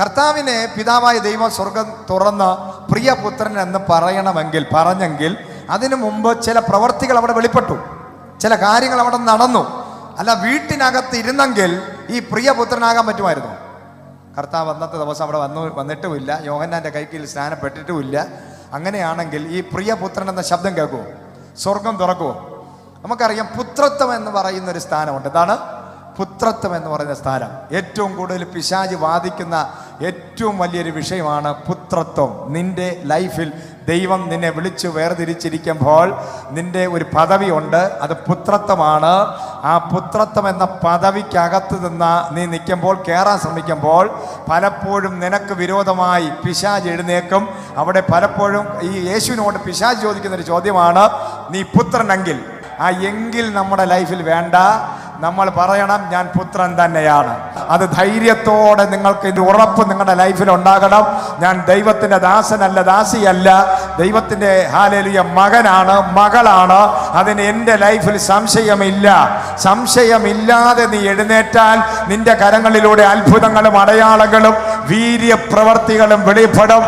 കർത്താവിനെ പിതാവായ ദൈവം സ്വർഗം തുറന്ന് പ്രിയപുത്രൻ എന്ന് പറയണമെങ്കിൽ പറഞ്ഞെങ്കിൽ അതിനു മുമ്പ് ചില പ്രവർത്തികൾ അവിടെ വെളിപ്പെട്ടു. ചില കാര്യങ്ങൾ അവിടെ നടന്നു. അല്ല വീട്ടിനകത്ത് ഇരുന്നെങ്കിൽ ഈ പ്രിയപുത്രനാകാൻ പറ്റുമായിരുന്നു. കർത്താവ് അന്നത്തെ ദിവസം അവിടെ വന്നു വന്നിട്ടുമില്ല. യോഹന്നാന്റെ കൈക്കിൽ സ്നാനപ്പെട്ടിട്ടുമില്ല. അങ്ങനെയാണെങ്കിൽ ഈ പ്രിയപുത്രൻ എന്ന ശബ്ദം കേൾക്കുമോ സ്വർഗം തുറക്കുമോ നമുക്കറിയാം പുത്രത്വം എന്ന് പറയുന്ന ഒരു സ്ഥാനമുണ്ട്. എന്താണ്? പുത്രത്വം എന്ന് പറയുന്ന സ്ഥാനം. ഏറ്റവും കൂടുതൽ പിശാജ് വാദിക്കുന്ന ഏറ്റവും വലിയൊരു വിഷയമാണ് പുത്രത്വം. നിന്റെ ലൈഫിൽ ദൈവം നിന്നെ വിളിച്ച് വേർതിരിച്ചിരിക്കുമ്പോൾ നിന്റെ ഒരു പദവി ഉണ്ട്. അത് പുത്രത്വമാണ്. ആ പുത്രത്വം എന്ന പദവിക്കകത്ത് നിന്ന് നീ നിൽക്കുമ്പോൾ കയറാൻ ശ്രമിക്കുമ്പോൾ പലപ്പോഴും നിനക്ക് വിരോധമായി പിശാജ് എഴുന്നേക്കും അവിടെ പലപ്പോഴും ഈ യേശുവിനോട് പിശാജ് ചോദിക്കുന്ന ഒരു ചോദ്യമാണ് നീ പുത്രനെങ്കിൽ ആ എങ്കിൽ നമ്മുടെ ലൈഫിൽ വേണ്ട. നമ്മൾ പറയണം ഞാൻ പുത്രൻ തന്നെയാണ്. അത് ധൈര്യത്തോടെ നിങ്ങൾക്ക് ഇത് ഉറപ്പ് നിങ്ങളുടെ ലൈഫിൽ ഉണ്ടാകണം. ഞാൻ ദൈവത്തിന്റെ ദാസനല്ല ദാസിയല്ല. ദൈവത്തിന്റെ ഹാലേലിയ മകനാണ് മകളാണ്. അതിന് എന്റെ ലൈഫിൽ സംശയമില്ല. സംശയമില്ലാതെ നീ എഴുന്നേറ്റാൽ നിന്റെ കരങ്ങളിലൂടെ അത്ഭുതങ്ങളും അടയാളങ്ങളും വീര്യപ്രവർത്തികളും വെളിപ്പെടും.